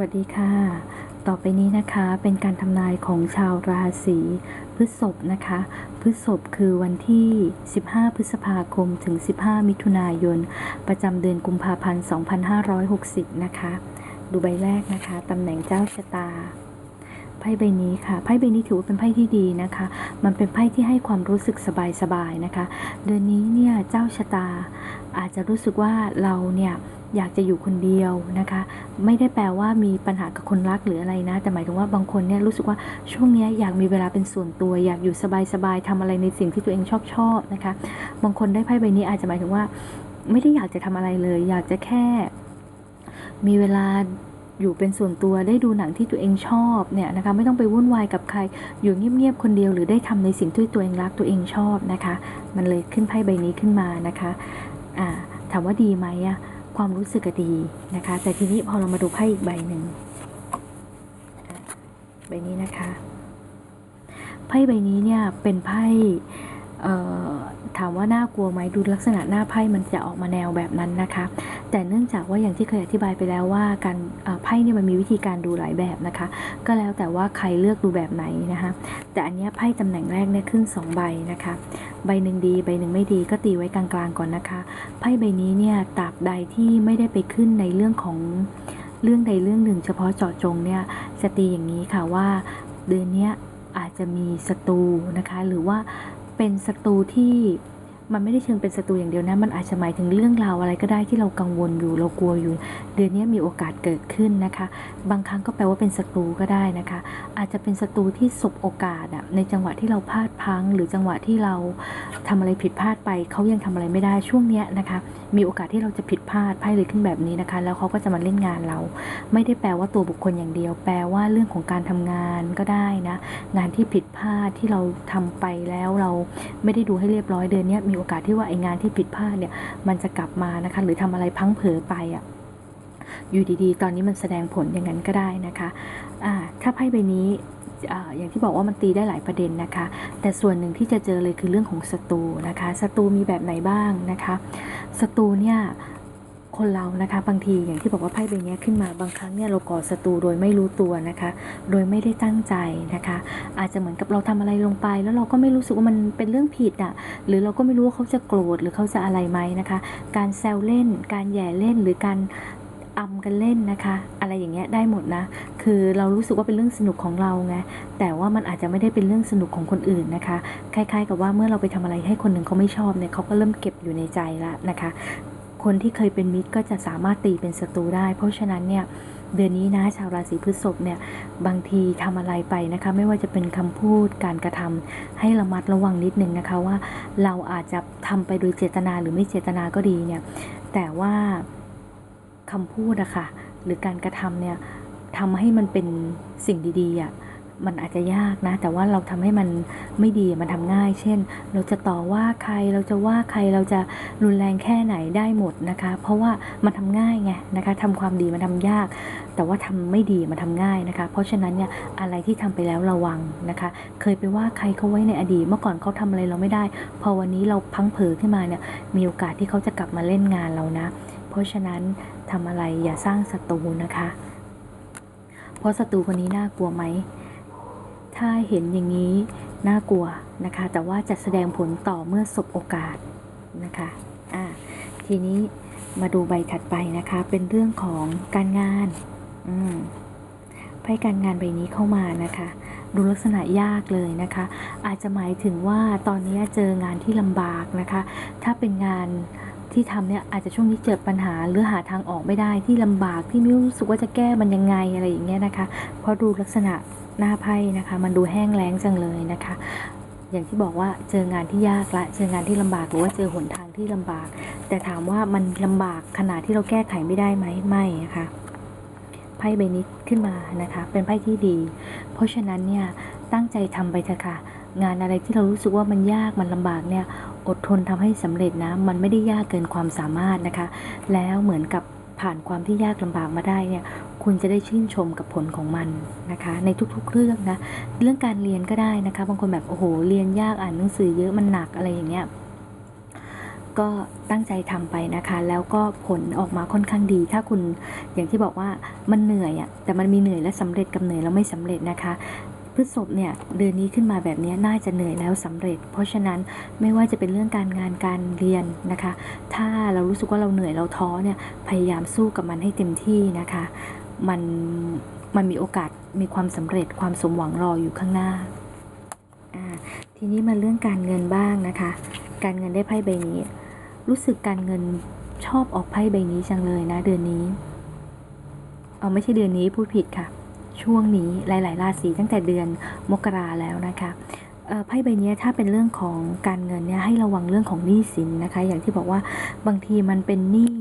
วัสดีค่ะ ต่อไปนี้นะคะเป็นการทำนายของชาวราศีพฤษภนะคะ พฤษภคือวันที่ 15 พฤษภาคมถึง 15 มิถุนายน ประจำเดือนกุมภาพันธ์ 2560 นะคะ ดูใบแรกนะคะตำแหน่งเจ้าชะตา ไพ่ใบนี้ค่ะ ไพ่ใบนี้ถือว่าเป็นไพ่ที่ดีนะคะ มันเป็นไพ่ที่ให้ความรู้สึกสบายๆนะคะ เดือนนี้เนี่ยเจ้าชะตาอาจจะรู้สึกว่าเราเนี่ย อยากจะอยู่คนเดียวนะคะ ไม่ได้แปลว่ามีปัญหากับคนรักหรืออะไรนะ แต่หมายถึงว่าบางคนเนี่ยรู้สึกว่าช่วงนี้อยากมีเวลาเป็นส่วนตัว อยากอยู่สบายๆทำอะไรในสิ่งที่ตัวเองชอบชอบนะคะ บางคนได้ไพ่ใบนี้อาจจะหมายถึงว่า ไม่ได้อยากจะทำอะไรเลย อยากจะแค่ มีเวลาอยู่เป็นส่วนตัวได้ดูหนังที่ตัวเองชอบเนี่ยนะคะไม่ต้องไปวุ่นวายกับใคร อยู่เงียบๆคนเดียวหรือได้ทำในสิ่งที่ตัวเองรักตัวเองชอบนะคะ มันเลยขึ้นไพ่ใบนี้ขึ้นมานะคะอ่าถามว่าดีไหมอะ ความรู้สึกก็ดีนะคะ แต่ทีนี้พอเรามาดูไพ่อีกใบหนึ่งใบนี้นะคะไพ่ใบนี้เนี่ยเป็นไพ่ถามว่าน่ากลัวไหมดูลักษณะหน้าไพ่มันจะออกมาแนวแบบนั้นนะคะ แต่เนื่องจากว่าอย่างที่เคยอธิบายไปแล้วว่าการไพ่เนี่ยมันมีวิธีการดูหลายแบบนะคะ ก็แล้วแต่ว่าใครเลือกดูแบบไหนนะคะ แต่อันนี้ไพ่ตำแหน่งแรกเนี่ยขึ้นสองใบนะคะ ใบหนึ่งดีใบหนึ่งไม่ดีก็ตีไว้กลางๆก่อนนะคะ ไพ่ใบนี้เนี่ยตราบใดที่ไม่ได้ไปขึ้นในเรื่องของเรื่องใดเรื่องหนึ่ง เฉพาะเจาะจงเนี่ยจะตีอย่างนี้ค่ะว่าเดือนนี้อาจจะมีศัตรูนะคะ หรือว่าเป็นศัตรูที่ มันไม่ได้เชิงเป็นศัตรูอย่างเดียวนะ มันอาจจะหมายถึงเรื่องราวอะไรก็ได้ที่เรากังวลอยู่ เรากลัวอยู่ เดือนนี้มีโอกาสเกิดขึ้นนะคะ บางครั้งก็แปลว่าเป็นศัตรูก็ได้นะคะ อาจจะเป็นศัตรูที่สบโอกาสอะในจังหวะที่เราพลาดพัง หรือจังหวะที่เราทำอะไรผิดพลาดไป เขายังทำอะไรไม่ได้ช่วงเนี้ยนะคะ มีโอกาสที่เราจะผิดพลาดไพ่เลยขึ้นแบบนี้นะคะ แล้วเขาก็จะมาเล่นงานเรา ไม่ได้แปลว่าตัวบุคคลอย่างเดียว แปลว่าเรื่องของการทำงานก็ได้นะ งานที่ผิดพลาดที่เราทำไปแล้วเราไม่ได้ดูให้เรียบร้อยเดือนนี้ยมีโอกาสที่ว่าไอ้งานที่ผิดพลาดเนี่ยมันจะกลับมานะคะหรือทำอะไรพังเผลอไปอะอยู่ดีๆ ตอนนี้มันแสดงผลอย่างนั้นก็ได้นะคะอ่าถ้าไพ่ใบนี้อ่าอย่างที่บอกว่ามันตีได้หลายประเด็นนะคะ แต่ส่วนหนึ่งที่จะเจอเลยคือเรื่องของศัตรูนะคะศัตรูมีแบบไหนบ้างนะคะศัตรูเนี่ย คนเรานะคะ บางทีอย่างที่บอกว่าไพ่ใบนี้ขึ้นมาบางครั้งเนี่ยเราก่อศัตรูโดยไม่รู้ตัวนะคะ โดยไม่ได้ตั้งใจนะคะ อาจจะเหมือนกับเราทำอะไรลงไป แล้วเราก็ไม่รู้สึกว่ามันเป็นเรื่องผิดอะหรือเราก็ไม่รู้ว่าเขาจะโกรธหรือเขาจะอะไรไหมนะคะ การแซวเล่น การแย่เล่นหรือการอำกันเล่นนะคะ อะไรอย่างเงี้ยได้หมดนะ คือเรารู้สึกว่าเป็นเรื่องสนุกของเราไงแต่ว่ามันอาจจะไม่ได้เป็นเรื่องสนุกของคนอื่นนะคะ คล้าย ๆ กับว่าเมื่อเราไปทำอะไรให้คนหนึ่งเขาไม่ชอบเนี่ยเขาก็เริ่มเก็บอยู่ในใจละนะคะ คนที่เคยเป็นมิตรก็จะสามารถตีเป็นศัตรูได้ เพราะฉะนั้นเนี่ยเดือนนี้นะชาวราศีพฤษภเนี่ยบางทีทำอะไรไปนะคะ ไม่ว่าจะเป็นคำพูดการกระทำให้ระมัดระวังนิดนึงนะคะว่าเราอาจจะทำไปโดยเจตนาหรือไม่เจตนาก็ดีเนี่ยแต่ว่าคำพูดอะค่ะหรือการกระทำเนี่ยทำให้มันเป็นสิ่งดีๆอะ มันอาจจะยากนะ แต่ว่าเราทำให้มันไม่ดีมันทำง่าย เช่น เราจะต่อว่าใครเราจะว่าใครเราจะรุนแรงแค่ไหนได้หมดนะคะ เพราะว่ามันทำง่ายไงนะคะทำความดีมันทำยาก แต่ว่าทำไม่ดีมันทำง่ายนะคะ เพราะฉะนั้นเนี่ยอะไรที่ทำไปแล้วระวังนะคะ เคยไปว่าใครเขาไว้ในอดีตเมื่อก่อนเขาทำอะไรเราไม่ได้ พอวันนี้เราพังเผลอขึ้นมาเนี่ยมีโอกาสที่เขาจะกลับมาเล่นงานเรานะ เพราะฉะนั้นทำอะไรอย่าสร้างศัตรูนะคะ เพราะศัตรูคนนี้น่ากลัวไหม ถ้าเห็นอย่างนี้น่ากลัวนะคะ แต่ว่าจะแสดงผลต่อเมื่อสบโอกาสนะคะอ่าทีนี้มาดูใบถัดไปนะคะ เป็นเรื่องของการงานอืมไพ่การงานใบนี้เข้ามานะคะ ดูลักษณะยากเลยนะคะ อาจจะหมายถึงว่าตอนนี้เจองานที่ลำบากนะคะ ถ้าเป็นงานที่ทำเนี่ยอาจจะช่วงนี้เจอปัญหาหรือหาทางออกไม่ได้ที่ลำบากที่ไม่รู้สึกว่าจะแก้มันยังไงอะไรอย่างเงี้ยนะคะ เพราะดูลักษณะ หน้าไพ่นะคะ มันดูแห้งแล้งจังเลยนะคะ อย่างที่บอกว่าเจองานที่ยากละ เจองานที่ลำบากหรือว่าเจอหนทางที่ลำบาก แต่ถามว่ามันลำบากขนาดที่เราแก้ไขไม่ได้ไหมไม่นะคะไพ่ใบนี้ขึ้นมานะคะ เป็นไพ่ที่ดี เพราะฉะนั้นเนี่ยตั้งใจทำไปเถอะค่ะ งานอะไรที่เรารู้สึกว่ามันยากมันลำบากเนี่ยอดทนทำให้สำเร็จนะ มันไม่ได้ยากเกินความสามารถนะคะ แล้วเหมือนกับผ่านความที่ยากลำบากมาได้เนี่ย คุณจะได้ชื่นชมกับผลของมันนะคะ ในทุกๆเรื่องนะ เรื่องการเรียนก็ได้นะคะ บางคนแบบโอ้โหเรียนยากอ่านหนังสือเยอะมันหนักอะไรอย่างเงี้ยก็ตั้งใจทำไปนะคะ แล้วก็ผลออกมาค่อนข้างดี ถ้าคุณอย่างที่บอกว่ามันเหนื่อยอะ่ะแต่มันมีเหนื่อยและสำเร็จกับเหนื่อยแล้วไม่สำเร็จนะคะพฤษภเนี่ยเดือนนี้ขึ้นมาแบบนี้น่าจะเหนื่อยแล้วสำเร็จ เพราะฉะนั้นไม่ว่าจะเป็นเรื่องการงานการเรียนนะคะ ถ้าเรารู้สึกว่าเราเหนื่อยเราท้อเนี่ยพยายามสู้กับมันให้เต็มที่นะคะ มันมันมีโอกาสมีความสำเร็จความสมหวังรออยู่ข้างหน้า ทีนี้มาเรื่องการเงินบ้างนะคะ การเงินได้ไพ่ใบนี้ รู้สึกการเงินชอบออกไพ่ใบนี้จังเลยนะเดือนนี้ เอาไม่ใช่เดือนนี้พูดผิดค่ะ ช่วงนี้หลาย ๆ ราศีตั้งแต่เดือนมกราแล้วนะคะ ไพ่ใบนี้ถ้าเป็นเรื่องของการเงินเนี่ยให้ระวังเรื่องของหนี้สินนะคะ อย่างที่บอกว่าบางทีมันเป็นหนี้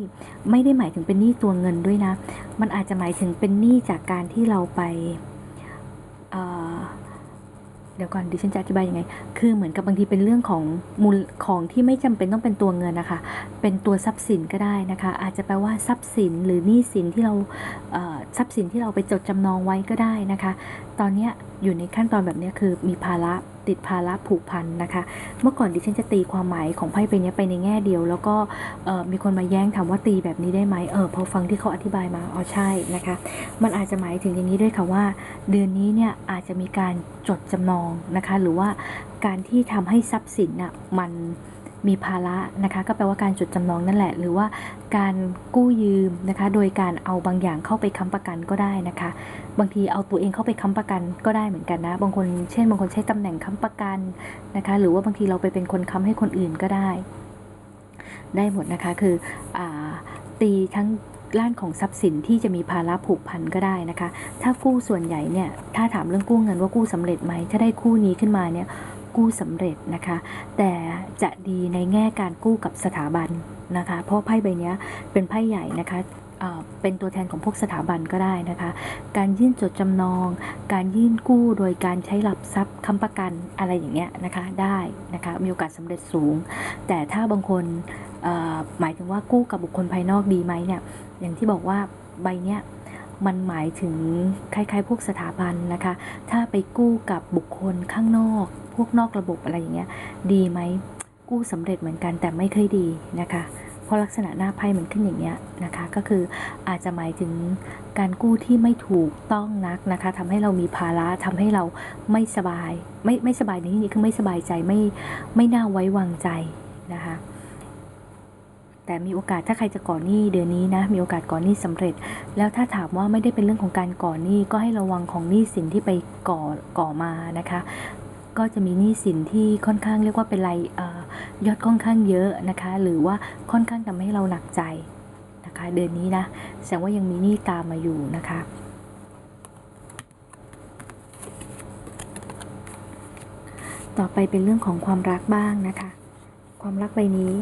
ไม่ได้หมายถึงเป็นหนี้ตัวเงินด้วยนะ มันอาจจะหมายถึงเป็นหนี้จากการที่เราไปเเดี๋ยวก่อนดิฉันจะอธิบายยังไง คือเหมือนกับบางทีเป็นเรื่องของมูลของที่ไม่จำเป็นต้องเป็นตัวเงินนะคะ เป็นตัวทรัพย์สินก็ได้นะคะ อาจจะแปลว่าทรัพย์สินหรือหนี้สินที่เราทรัพย์สินที่เราไปจดจำนองไว้ก็ได้นะคะ ตอนนี้อยู่ในขั้นตอนแบบนี้คือมีภาระ ติดภาระผูกพันนะคะ เมื่อก่อนดิฉันจะตีความหมายของไพ่ใบเนี้ยไปในแง่เดียว แล้วก็มีคนมาแย้งถามว่าตีแบบนี้ได้ไหมเออพอฟังที่เขาอธิบายมาอ๋อใช่นะคะ มันอาจจะหมายถึงอย่างนี้ด้วยค่ะว่า เดือนนี้เนี่ยอาจจะมีการจดจำนองนะคะ หรือว่าการที่ทำให้ทรัพย์สินน่ะมัน มีภาระนะคะ ก็แปลว่าการจดจำนองนั่นแหละ หรือว่าการกู้ยืมนะคะ โดยการเอาบางอย่างเข้าไปค้ำประกันก็ได้นะคะ บางทีเอาตัวเองเข้าไปค้ำประกันก็ได้เหมือนกันนะ บางคนเช่นบางคนใช้ตำแหน่งค้ำประกันนะคะ หรือว่าบางทีเราไปเป็นคนค้ำให้คนอื่นก็ได้ ได้หมดนะคะ คืออตีทั้งด้านของทรัพย์สินที่จะมีภาระผูกพันก็ได้นะคะ ถ้ากู้ส่วนใหญ่เนี่ย ถ้าถามเรื่องกู้เงินว่ากู้สำเร็จไหม ถ้าได้คู่นี้ขึ้นมาเนี่ย กู้สำเร็จนะคะ แต่จะดีในแง่การกู้กับสถาบันนะคะ เพราะไพ่ใบนี้เป็นไพ่ใหญ่นะคะเป็นตัวแทนของพวกสถาบันก็ได้นะคะ การยื่นจดจำนอง การยื่นกู้โดยการใช้หลักทรัพย์ค้ำประกันอะไรอย่างเงี้ยนะคะได้นะคะมีโอกาสสำเร็จสูง แต่ถ้าบางคนหมายถึงว่ากู้กับบุคคลภายนอกดีไหมเนี่ยอย่างที่บอกว่าใบเนี้ย มันหมายถึงคล้ายๆ พวกสถาบันนะคะ ถ้าไปกู้กับบุคคลข้างนอก พวกนอกระบบอะไรอย่างเงี้ย ดีไหม กู้สำเร็จเหมือนกันแต่ไม่เคยดีนะคะ เพราะลักษณะหน้าไพ่มันขึ้นอย่างเงี้ยนะคะ ก็คืออาจจะหมายถึงการกู้ที่ไม่ถูกต้องนักนะคะทำให้เรามีภาระทำให้เราไม่สบาย ไม่ไม่สบายในที่นี้คือไม่สบายใจไม่ไม่น่าไว้วางใจนะคะ แต่มีโอกาสถ้าใครจะก่อหนี้เดือนนี้นะมีโอกาสก่อหนี้สำเร็จ แล้วถ้าถามว่าไม่ได้เป็นเรื่องของการก่อหนี้ก็ให้ระวังของหนี้สินที่ไปก่อก่อมานะคะก็จะมีหนี้สินที่ค่อนข้างเรียกว่าเป็นรายเอ่อยอดค่อนข้างเยอะนะคะ หรือว่าค่อนข้างทำให้เราหนักใจนะคะ เดือนนี้นะแสดงว่ายังมีหนี้ตามมาอยู่นะคะต่อไปเป็นเรื่องของความรักบ้างนะคะ ความรักใบนี้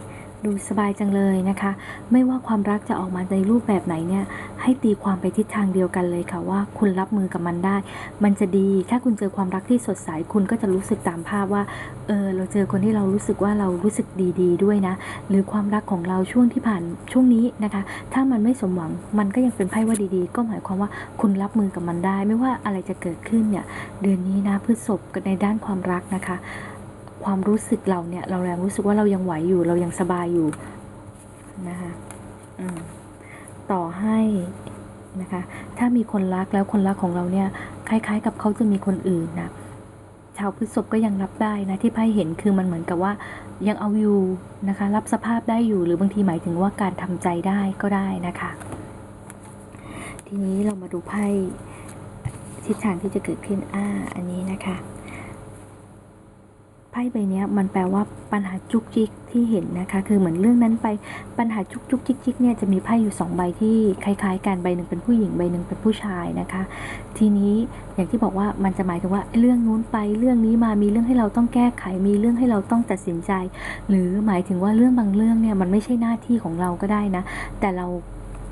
ดูสบายจังเลยนะคะ ไม่ว่าความรักจะออกมาในรูปแบบไหนเนี่ย ให้ตีความไปทิศทางเดียวกันเลยค่ะว่าคุณรับมือกับมันได้ มันจะดีถ้าคุณเจอความรักที่สดใสคุณก็จะรู้สึกตามภาพว่าเออเราเจอคนที่เรารู้สึกว่าเรารู้สึกดีๆด้วยนะ หรือความรักของเราช่วงที่ผ่านช่วงนี้นะคะ ถ้ามันไม่สมหวังมันก็ยังเป็นไพ่ว่าดีๆ ก็หมายความว่าคุณรับมือกับมันได้ ไม่ว่าอะไรจะเกิดขึ้นเนี่ยเดือนนี้นะพฤษภในด้านความรักนะคะ ความรู้สึกเราเนี่ย เรายังรู้สึกว่าเรายังไหวอยู่ เรายังสบายอยู่นะคะต่อให้นะคะ ถ้ามีคนรักแล้วคนรักของเราเนี่ย คล้าย ๆ กับเขาจะมีคนอื่นนะชาวพฤษภก็ยังรับได้นะที่ไพ่เห็นคือมันเหมือนกับว่ายังเอาอยู่นะคะ รับสภาพได้อยู่หรือบางทีหมายถึงว่าการทำใจได้ก็ได้นะคะ ทีนี้เรามาดูไพ่ทิศทางที่จะเกิดขึ้นอ่าอันนี้นะคะ ไพ่ใบนี้มันแปลว่าปัญหาจุกจิกที่เห็นนะคะ คือเหมือนเรื่องนั้นไปปัญหาจุกจุกจิกจิกเนี่ยจะมีไพ่อยู่สองใบที่คล้าย ๆกันใบหนึ่งเป็นผู้หญิงใบหนึ่งเป็นผู้ชายนะคะ ทีนี้อย่างที่บอกว่ามันจะหมายถึงว่าเรื่องนู้นไปเรื่องนี้มามีเรื่องให้เราต้องแก้ไขมีเรื่องให้เราต้องตัดสินใจ หรือหมายถึงว่าเรื่องบางเรื่องเนี่ยมันไม่ใช่หน้าที่ของเราก็ได้นะ แต่เรา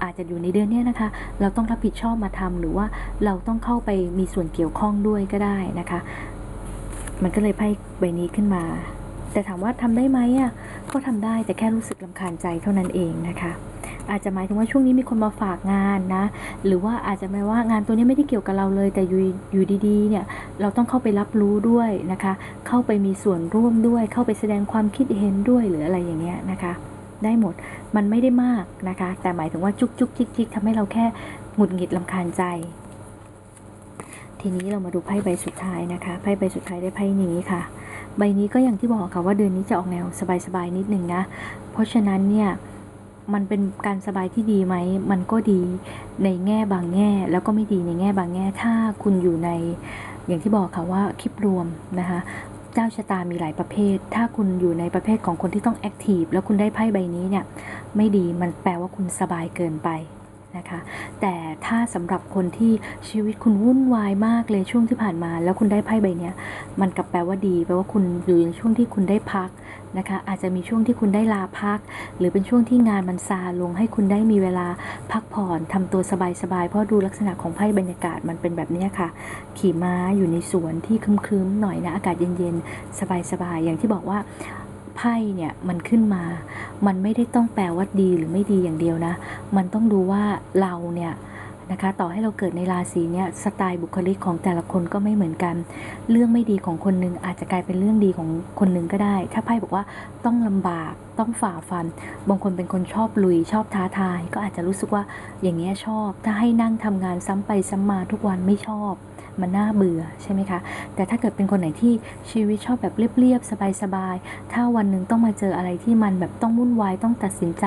อาจจะอยู่ในเดือนนี้นะคะ เราต้องรับผิดชอบมาทำหรือว่าเราต้องเข้าไปมีส่วนเกี่ยวข้องด้วยก็ได้นะคะ มันก็เลยไพ่ใบนี้ขึ้นมา แต่ถามว่าทำได้ไหมอะก็ทำได้แต่แค่รู้สึกลำคาญใจเท่านั้นเองนะคะอาจจะหมายถึงว่าช่วงนี้มีคนมาฝากงานนะ หรือว่าอาจจะหมายว่างานตัวนี้ไม่ได้เกี่ยวกับเราเลย แต่อยู่อยู่ดีๆ เนี่ยเราต้องเข้าไปรับรู้ด้วยนะคะ เข้าไปมีส่วนร่วมด้วย เข้าไปแสดงความคิดเห็นด้วยหรืออะไรอย่างเงี้ยนะคะ ได้หมดมันไม่ได้มากนะคะ แต่หมายถึงว่าจุกจุกจิกจิกทำให้เราแค่หงุดหงิดลำคาญใจ ทีนี้เรามาดูไพ่ใบสุดท้ายนะคะ ไพ่ใบสุดท้ายได้ไพ่นี้ค่ะ ใบนี้ก็อย่างที่บอกค่ะว่าเดือนนี้จะออกแนวสบายๆนิดหนึ่งนะ เพราะฉะนั้นเนี่ยมันเป็นการสบายที่ดีไหม มันก็ดีในแง่บางแง่ แล้วก็ไม่ดีในแง่บางแง่ ถ้าคุณอยู่ในอย่างที่บอกค่ะว่าคลิปรวมนะคะเจ้าชะตามีหลายประเภท ถ้าคุณอยู่ในประเภทของคนที่ต้องแอคทีฟแล้วคุณได้ไพ่ใบนี้เนี่ยไม่ดีมันแปลว่าคุณสบายเกินไป นะคะ แต่ถ้าสำหรับคนที่ชีวิตคุณวุ่นวายมากเลยช่วงที่ผ่านมา แล้วคุณได้ไพ่ใบเนี้ยมันกลับแปลว่าดีแปลว่าคุณอยู่ในช่วงที่คุณได้พักนะคะ อาจจะมีช่วงที่คุณได้ลาพัก หรือเป็นช่วงที่งานมันซาลงให้คุณได้มีเวลาพักผ่อนทำตัวสบายๆเพราะดูลักษณะของไพ่บรรยากาศมันเป็นแบบนี้ค่ะ ขี่ม้าอยู่ในสวนที่ครึ้มๆหน่อยนะอากาศเย็นๆสบายๆอย่างที่บอกว่า ไพ่เนี่ยมันขึ้นมา มันไม่ได้ต้องแปลว่าดีหรือไม่ดีอย่างเดียวนะ มันต้องดูว่าเราเนี่ยนะคะต่อให้เราเกิดในราศีเนี่ยสไตล์บุคลิกของแต่ละคนก็ไม่เหมือนกัน เรื่องไม่ดีของคนหนึงอาจจะกลายเป็นเรื่องดีของคนหนึงก็ได้ ถ้าไพ่บอกว่าต้องลำบากต้องฝ่าฟัน บางคนเป็นคนชอบลุยชอบท้าทาย ก็อาจจะรู้สึกว่าอย่างเงี้ยชอบ ถ้าให้นั่งทำงานซ้ำไปซ้ำมาทุกวันไม่ชอบ มันน่าเบื่อใช่ไหมคะ แต่ถ้าเกิดเป็นคนไหนที่ชีวิตชอบแบบเรียบๆสบายๆ ถ้าวันหนึ่งต้องมาเจออะไรที่มันแบบต้องวุ่นวายต้องตัดสินใจ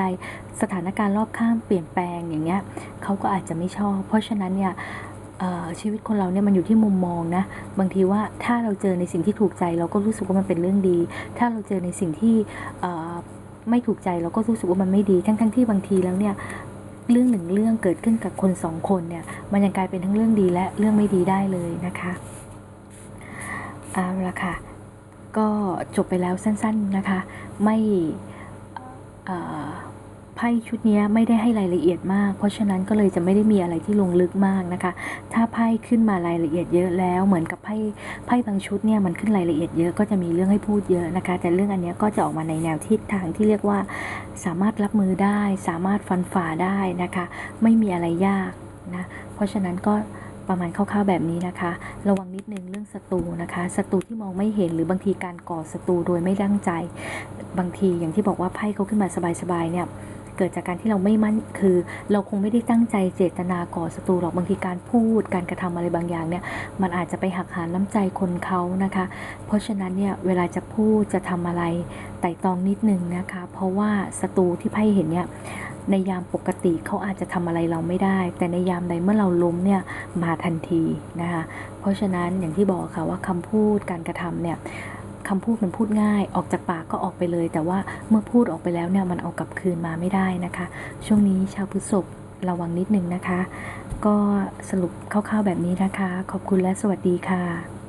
สถานการณ์รอบข้างเปลี่ยนแปลงอย่างเงี้ยเขาก็อาจจะไม่ชอบ เพราะฉะนั้นเนี่ยชีวิตคนเราเนี่ยมันอยู่ที่มุมมองนะ บางทีว่าถ้าเราเจอในสิ่งที่ถูกใจเราก็รู้สึกว่ามันเป็นเรื่องดี ถ้าเราเจอในสิ่งที่ไม่ถูกใจเราก็รู้สึกว่ามันไม่ดี ทั้งๆที่บางทีแล้วเนี่ย เรื่องหนึ่งเรื่องเกิดขึ้นกับคนสองคนเนี่ยมันยังกลายเป็นทั้งเรื่องดีและเรื่องไม่ดีได้เลยนะคะเอาละค่ะก็จบไปแล้วสั้น ๆนะคะ ไม่ พ่ชุดนี้ไม่ได้ให้รายละเอียดมาก เพราะฉะนั้นก็เลยจะไม่ได้มีอะไรที่ลงลึกมากนะคะ ถ้าไพ่ขึ้นมารายละเอียดเยอะแล้ว เหมือนกับไพ่ไพ่บางชุดเนี่ยมันขึ้นรายละเอียดเยอะก็จะมีเรื่องให้พูดเยอะนะคะ แต่เรื่องอันนี้ก็จะออกมาในแนวทิศทางที่เรียกว่า สามารถรับมือได้ สามารถฟันฝ่าได้นะคะ ไม่มีอะไรยากนะเพราะฉะนั้นก็ประมาณคร่าวๆแบบนี้นะคะ ระวังนิดนึงเรื่องศัตรูนะคะศัตรูที่มองไม่เห็นหรือบางทีการก่อศัตรูโดยไม่ตั้งใจ บางทีอย่างที่บอกว่าไพ่เขาขึ้นมาสบายๆเนี่ย เกิดจากการที่เราไม่มั่นคือ เราคงไม่ได้ตั้งใจเจตนาก่อศัตรูหรอกบางทีการพูด การกระทำอะไรบางอย่างเนี่ยมันอาจจะไปหักหานน้ำใจคนเขานะคะ เพราะฉะนั้นเนี่ยเวลาจะพูดจะทำอะไรไต่ตองนิดนึงนะคะ เพราะว่าศัตรูที่ไพ่เห็นเนี่ยในยามปกติเขาอาจจะทำอะไรเราไม่ได้ แต่ในยามใดเมื่อเราล้มเนี่ยมาทันทีนะคะเพราะฉะนั้นอย่างที่บอกค่ะว่าคำพูดการกระทำเนี่ย คำพูดมันพูดง่าย ออกจากปากก็ออกไปเลย แต่ว่าเมื่อพูดออกไปแล้วเนี่ยมันเอากลับคืนมาไม่ได้นะคะ ช่วงนี้ชาวพฤษภระวังนิดนึงนะคะ ก็สรุปคร่าวๆแบบนี้นะคะ ขอบคุณและสวัสดีค่ะ